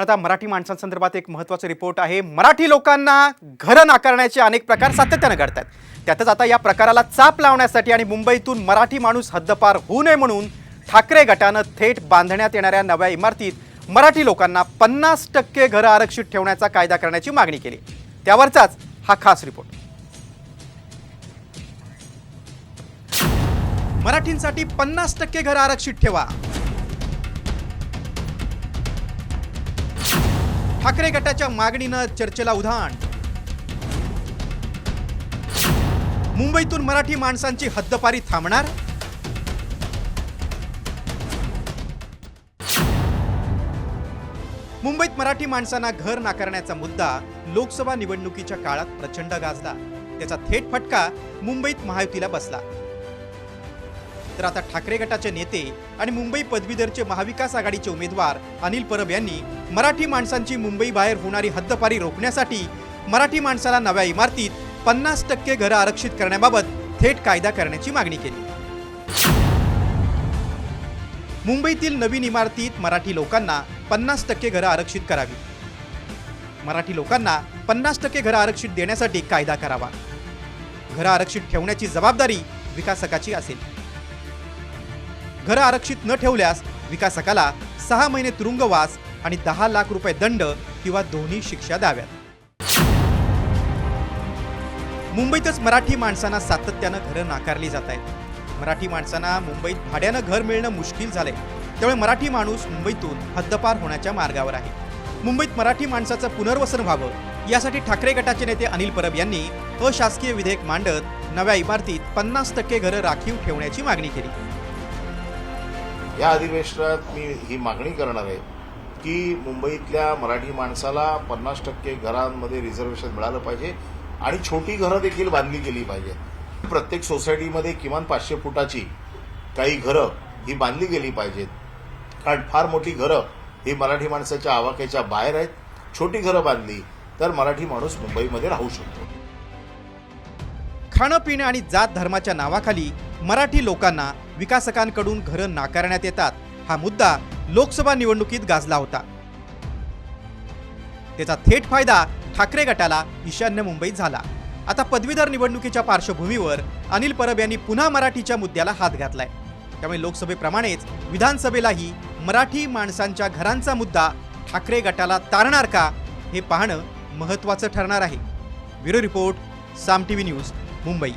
आता मराठी माणसांसंदर्भात एक महत्त्वाचा रिपोर्ट आहे. मराठी लोकांना घरं नाकारण्याचे अनेक प्रकार सातत्यानं घडतात त्यातच आता या प्रकाराला चाप लावण्यासाठी आणि मुंबईतून मराठी माणूस हद्दपार होऊ नये म्हणून ठाकरे गटानं थेट बांधण्यात येणाऱ्या नव्या इमारतीत मराठी लोकांना पन्नास टक्के घरं आरक्षित ठेवण्याचा कायदा करण्याची मागणी केली. त्यावरचाच हा खास रिपोर्ट. मराठींसाठी पन्नास टक्के घरं आरक्षित ठेवा. ठाकरे गटाच्या मागणीनं चर्चेला उधाण. मुंबईतून मराठी माणसांची हद्दपारी थांबणार. मुंबईत मराठी माणसांना घर नाकारण्याचा मुद्दा लोकसभा निवडणुकीच्या काळात प्रचंड गाजला. त्याचा थेट फटका मुंबईत महायुतीला बसला. तर आता ठाकरे गटाचे नेते आणि मुंबई पदवीधरचे महाविकास आघाडीचे उमेदवार अनिल परब यांनी मराठी माणसांची मुंबई बाहेर होणारी हद्दपारी रोखण्यासाठी मराठी माणसाला नव्या इमारतीत पन्नास टक्के घरं आरक्षित करण्याबाबत थेट कायदा करण्याची मागणी केली. मुंबईतील नवीन इमारतीत मराठी लोकांना पन्नास टक्के घरं आरक्षित करावी. मराठी लोकांना पन्नास टक्के घरं आरक्षित देण्यासाठी कायदा करावा. घरं आरक्षित ठेवण्याची जबाबदारी विकासकाची असेल. घरं आरक्षित न ठेवल्यास विकासकाला सहा महिने तुरुंगवास आणि दहा लाख रुपये दंड किंवा दोन्ही शिक्षा द्याव्यात. मुंबईतच मराठी माणसांना सातत्यानं घरं नाकारली जात आहेत मराठी माणसांना मुंबईत भाड्यानं घर मिळणं मुश्किल झालंय. त्यामुळे मराठी माणूस मुंबईतून हद्दपार होण्याच्या मार्गावर आहे. मुंबईत मराठी माणसाचं पुनर्वसन व्हावं यासाठी ठाकरे गटाचे नेते अनिल परब यांनी अशासकीय विधेयक मांडत नव्या इमारतीत पन्नास टक्के घरं राखीव ठेवण्याची मागणी केली. या अधिवेशनात मी ही मागणी करणार आहे की मुंबईतल्या मराठी माणसाला पन्नास टक्के घरांमध्ये रिझर्वेशन मिळालं पाहिजे आणि छोटी घरं देखील बांधली गेली पाहिजेत प्रत्येक सोसायटीमध्ये किमान पाचशे फुटाची काही घरं ही बांधली गेली पाहिजेत. कारण फार मोठी घरं ही मराठी माणसाच्या आवाक्याच्या बाहेर आहेत. छोटी घरं बांधली तर मराठी माणूस मुंबईमध्ये राहू शकतो. खाणं पिणं आणि जात धर्माच्या नावाखाली मराठी लोकांना विकासकांकडून घरं नाकारण्यात येतात. हा मुद्दा लोकसभा निवडणुकीत गाजला होता. त्याचा थेट फायदा ठाकरे गटाला ईशान्य मुंबईत झाला. आता पदवीधर निवडणुकीच्या पार्श्वभूमीवर अनिल परब यांनी पुन्हा मराठीच्या मुद्द्याला हात घातलाय. त्यामुळे लोकसभेप्रमाणेच विधानसभेलाही मराठी माणसांच्या घरांचा मुद्दा ठाकरे गटाला तारणार का हे पाहणं महत्त्वाचं ठरणार आहे. Bureau report Saam T V news Mumbai.